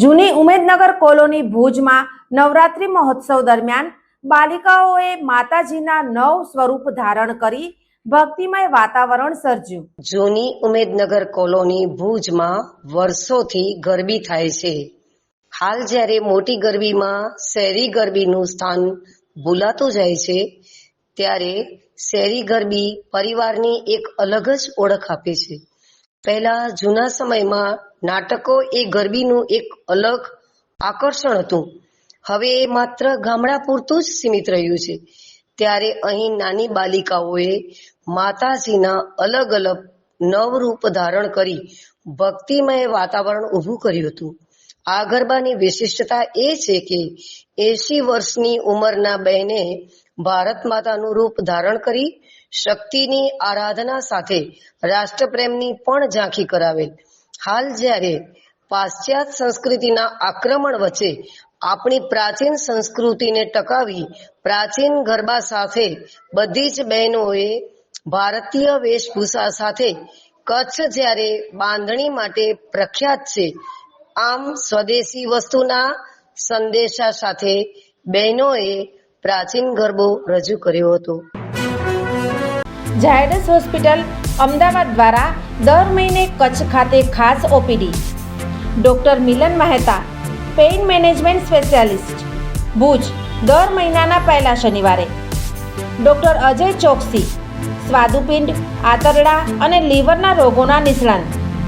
જૂની ઉમેદનગર કોલોની ભુજમાં નવરાત્રી મહોત્સવ દરમિયાન બાલિકાઓએ માતાજીના નવ સ્વરૂપ ધારણ કરી ભક્તિમય વાતાવરણ સર્જ્યું. જૂની ઉમેદનગર કોલોની ભુજમાં વર્ષોથી ગરબી થાય છે. હાલ જ્યારે મોટી ગરબીમાં શહેરી ગરબીનું સ્થાન ભૂલાતું જાય છે, ત્યારે શહેરી ગરબી પરિવારની એક અલગ જ ઓળખ આપે છે. પહેલા જૂના સમયમાં નાટકો એ ગરબીનું એક અલગ આકર્ષણ હતું. હવે એ માત્ર ગામડા પૂરતું જ સીમિત રહ્યું છે. ત્યારે અહીં નાની બાલિકાઓએ માતાજીના અલગ અલગ નવરૂપ ધારણ કરી ભક્તિમય વાતાવરણ ઊભું કર્યું હતું. આ ગરબાની વિશિષ્ટતા એ છે કે એસી વર્ષની ઉંમરના બહેને ભારત માતાનું રૂપ ધારણ કરી શક્તિની આરાધના સાથે રાષ્ટ્રપ્રેમની પણ ઝાંખી કરાવેલ હાલ જ્યારે પાશ્ચાત્ય સંસ્કૃતિના આક્રમણ વચ્ચે આપણી પ્રાચીન સંસ્કૃતિને ટકાવી પ્રાચીન ગરબા સાથે બધી જ બહેનોએ ભારતીય વેશભૂષા સાથે કચ્છ જ્યારે બાંધણી માટે પ્રખ્યાત છે આમ સ્વદેશી વસ્તુના સંદેશા સાથે બહેનોએ પ્રાચીન ગરબો રજૂ કર્યો હતો. ઝાયડસ હોસ્પિટલ અમદાવાદ દ્વારા દર મહિને કચ્છ ખાતે ખાસ OPD. Doctor Milan Mehta, pain management specialist. Bhuj, દર મહિનાના પહેલા શનિવારે. ડોક્ટર અજય ચોકસી, સ્વાદુપિંડ, આંતરડા અને લીવરના રોગોના નિષ્ણાંત.